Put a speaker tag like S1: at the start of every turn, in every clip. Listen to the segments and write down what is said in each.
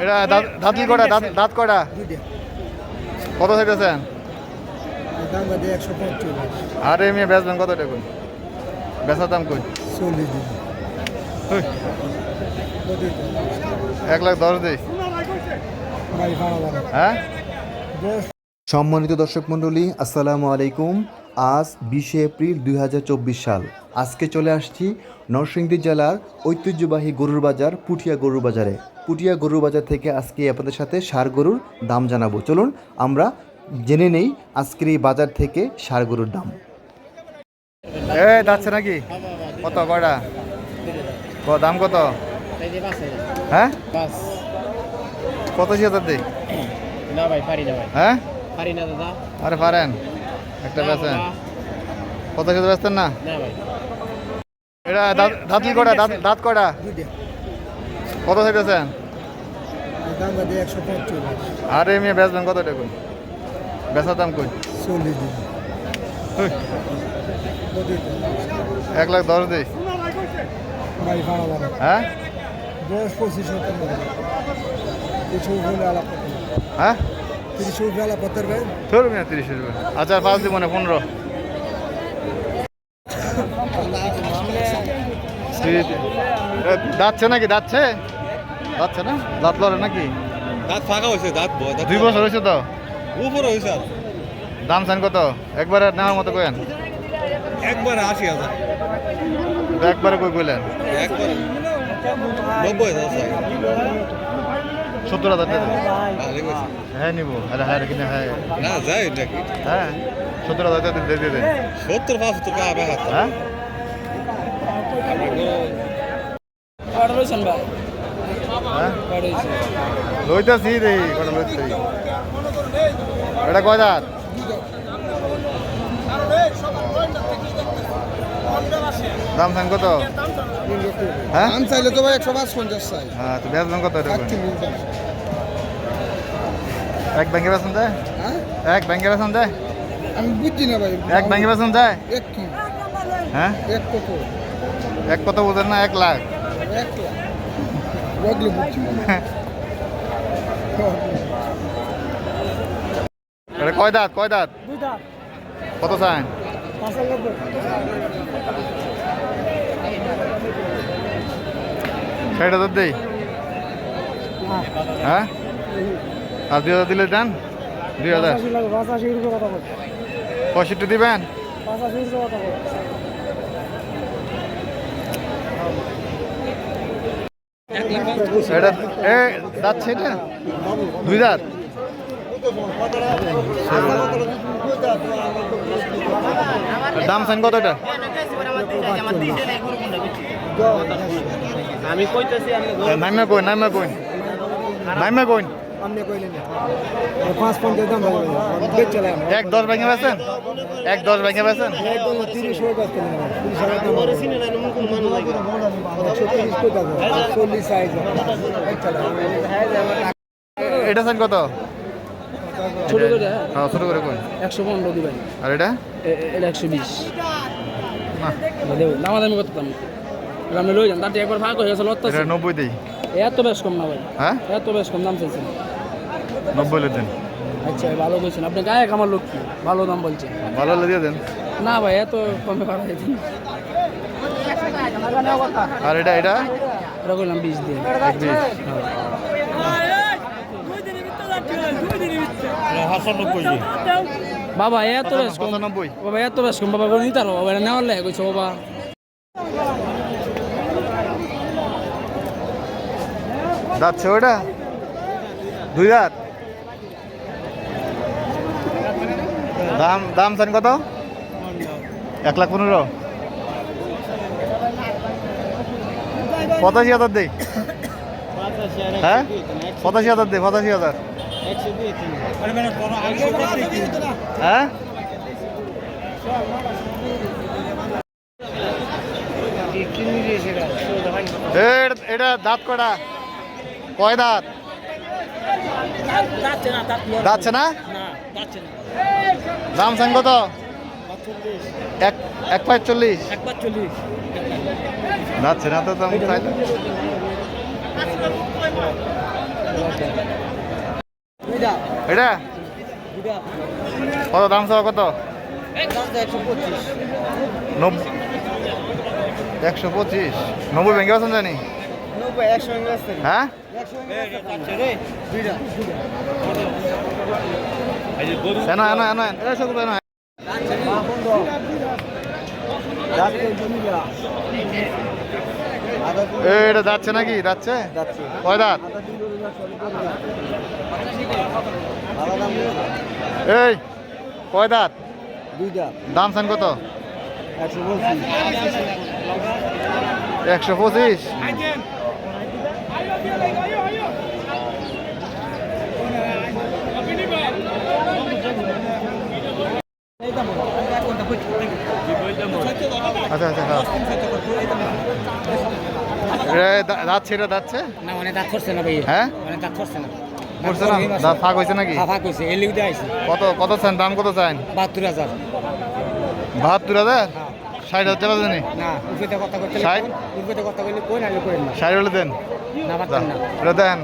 S1: এটা দাঁত দাঁত কি কটা? দাঁত দাঁত কটা? কত চাইতেছেন? আরে মেয়ে বেচবেন কত দেখুন বেচার দাম কই? এক লাখ দশ দিই হ্যাঁ?
S2: সম্মানিত দর্শক মণ্ডলী আসসালামু আলাইকুম। আজ বিশে এপ্রিল দুই হাজার চব্বিশ সাল। আজকে চলে আসছি নরসিংদী জেলার ঐতিহ্যবাহী গরুর বাজার পুঠিয়া গরুর বাজারে। পুঠিয়া গরুর বাজার থেকে আজকে আপনাদের সাথে সার গরুর দাম জানাব। চলুন আমরা জেনে নেই আজকের এই বাজার থেকে সার গরুর দাম।
S1: এ যাচ্ছে নাকি? কত কয়টা দাম কত? হ্যাঁ? কত ছি হাজার দিই
S3: না ভাই পারি না ভাই।
S1: হ্যাঁ?
S3: দাদা।
S1: আরে পারেন। একটা বেচেন। কত ছি বেচতেন না?
S3: না
S1: এটা দাঁত দাঁত কি কটা দাঁত দাঁত কটা কত চাইতেছেন? আরে মেয়ে বেচবেন কত দেখুন বেচার দাম কই? এক লাখ দশ দিই। হ্যাঁ?
S4: পঁচিশ হবে।
S1: হ্যাঁ? তিরিশ রুপে আচ্ছা পাঁচ দিব না পনেরো। দাঁতছে নাকি? দাঁতছে? দাঁতছে না? দাঁত লড়ে নাকি?
S5: দাঁত ফাঁকা হয়েছে দাঁত
S1: দুই বছর হয়েছে তো?
S5: উপরে হয়েছে
S1: দাম চান কত? একবারে নেওয়ার মতো কেন
S5: একবারে আশি হাজার।
S1: একবারে কই কইলেন?
S5: একবারে। নব্বই হাজার
S1: সত্তর হাজার টাকা। হ্যাঁ নিবো। আরে হ্যাঁ কিনে হ্যাঁ।
S5: না যাই নাকি
S1: হ্যাঁ সত্তর হাজার টাকা দিয়ে দিয়ে দেন।
S5: সত্তর পাঁচ তো আবে
S1: হ্যাঁ?
S3: লইতাছি
S1: হ্যাঁ? লইতেছি রে কটা লইতাছি। এটা কয় দাঁত? দাম চান কত? হ্যাঁ?
S4: দাম চাইলে তো ভাই একশো পাঁচ পঞ্চাশ চাই।
S1: হ্যাঁ তো বেচবেন কত এক ব্যাংকে বেতন দেয়?
S4: হ্যাঁ?
S1: এক ব্যাংকে বেতন দেয়?
S4: আমি বুঝছি না ভাই।
S1: এক ব্যাংকে বেতন দেয়?
S4: এক কি?
S1: হ্যাঁ?
S4: এক কত?
S1: এক কত বোঝেন না এক লাখ?
S4: এক লাখ। বুঝছি।
S1: এটা কয় দাঁত? কয় দাঁত? কত চান
S4: পাঁচ হাজার
S1: ষাট হাজার দেই। হ্যাঁ? আর দুই হাজার দিলে দেন? দুই হাজার। পঁয়ষট্টি দিবেন? এ দুই দাম চান কত এটা?
S3: আমি কইতেছি আমি
S1: নাইমে কই নাইমে কই নাইমে কই
S4: আপনি কইলেন পাঁচ পঞ্চাশ দাম
S1: এক দশ ভেঙে বেছেন এক দশ ভেঙে বেছেন
S4: তিরিশ চল্লিশ সাইজ
S1: এটা চান কত?
S3: ছোট করে?
S1: হ্যাঁ ছোট করে কই
S3: একশো পনেরো দিবেন।
S1: আর এটা?
S3: এটা একশো বিশ।
S1: না।
S3: দেবো দামা আপনি লই যান তাতে একবার ভাগ হয়ে গেছে লত্তা
S1: নব্বই দিই।
S3: এত বেশ কম না ভাই।
S1: হ্যাঁ?
S3: এত বেশ কম দাম চাইছেন।
S1: নব্বই দেন।
S3: আচ্ছা ভালো বলছেন আপনি গায়ে আমার লোক কি? ভালো দাম বলছেন
S1: ভালো দিয়ে দেন।
S3: না ভাই এত কমে পাঠা দিন
S1: আর এটা এটা?
S3: এটা করলাম বিশ দিন
S1: এক
S3: বাবা এত বেশ কম। বাবা এত বেশ কম। বাবা নিতে পারো। বাবা নেওয়ার লাগে কইছো বাবা।
S1: যাচ্ছে ওটা দুই দাঁত দাম দাম চান কত? এক লাখ পনেরো। পঁচাশি হাজার দেই হ্যাঁ? পঁচাশি হাজার দে, পঁচাশি হাজার। হ্যাঁ? এটা দাঁত কটা কয় দাঁত? যাচ্ছে না? দাম চান কত? এক এক পাঁচ চল্লিশ। যাচ্ছে না তো দাম এটা? কত দাম চাও কত?
S4: একশো পঁচিশ।
S1: নব্বই ভেঙে আছেন জানি? হ্যাঁ? এনো এনো এনো এটা এনো যাচ্ছে নাকি? যাচ্ছে?
S4: যাচ্ছে।
S1: কয় দাঁত? এই কয় দাঁত? দাম চান কত?
S4: একশো বলছি
S1: একশো পঁচিশ? আচ্ছা আচ্ছা হ্যাঁ। যাচ্ছে এটা যাচ্ছে?
S3: না মানে দাঁত করছে না ভাই।
S1: হ্যাঁ?
S3: মানে দাঁত করছে না।
S1: করছে না? দাঁত ফাঁক হয়েছে নাকি?
S3: ফাঁক হয়েছে। এর লিখতে আইসি
S1: কত কত চান? দাম কত চান?
S3: বাহাত্তর হাজার।
S1: বাহাত্তর হাজার? ষাট হাজার টাকা জানি
S3: না উর্ফিতে কথা করতে
S1: ষাট?
S3: উর্ফিতে কথা বললে কই না কই না।
S1: ষাট হলে দেন।
S3: না পারতাম না।
S1: এটা দেন।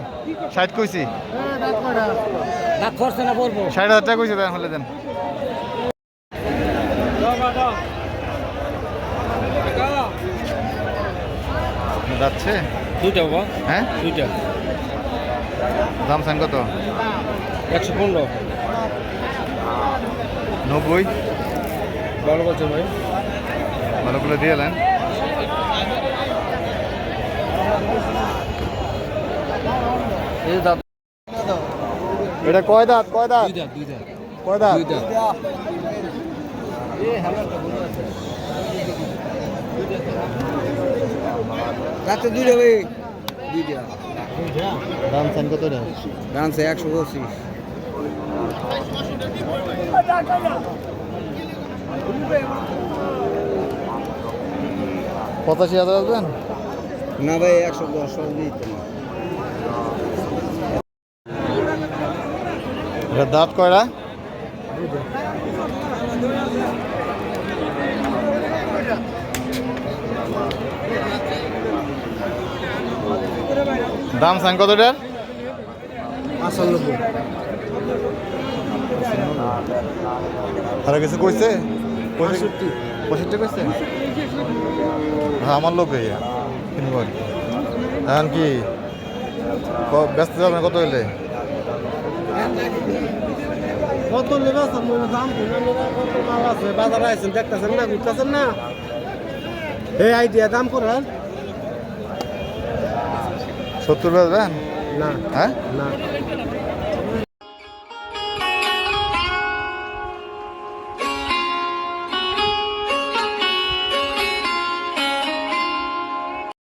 S1: ষাট কইছি।
S3: দাঁত করছে না বলব।
S1: ষাট হাজার টাকা কইছি দেন হলে দেন। যাচ্ছে?
S3: দুইটা বাবা।
S1: হ্যাঁ?
S3: দুইটা।
S1: দাম চান কত?
S3: একশো পনেরো।
S1: নব্বই।
S3: ভালো বলছে ভাই।
S1: ভালোগুলো দিয়ে দেন।
S3: এই
S1: এটা কয় দাঁত? কয় দাঁত? কয় দাঁত?
S3: দুইটা।
S4: রাতে দুইটা ভাই দুইটা।
S1: দাম চান কত
S4: দাম সে একশো পঁচিশ।
S1: পঁচাশি হাজার আসবেন?
S4: না ভাই একশো দশ দিতে
S1: দাঁত কয়টা? দাম চান কত এটার আর কিছু কইছে? পঁয়ষট্টি। কইছে? হ্যাঁ আমার লোক এই কিনবো আর কি। এখন কি ব্যস্ত যাবেন কত হইলে?
S4: কত দাম বাজারে আছেন দেখতেছেন না ঘুরতেছেন না? এই আইডিয়া দাম করেন
S1: সত্তর
S4: না।
S1: হ্যাঁ?
S4: না।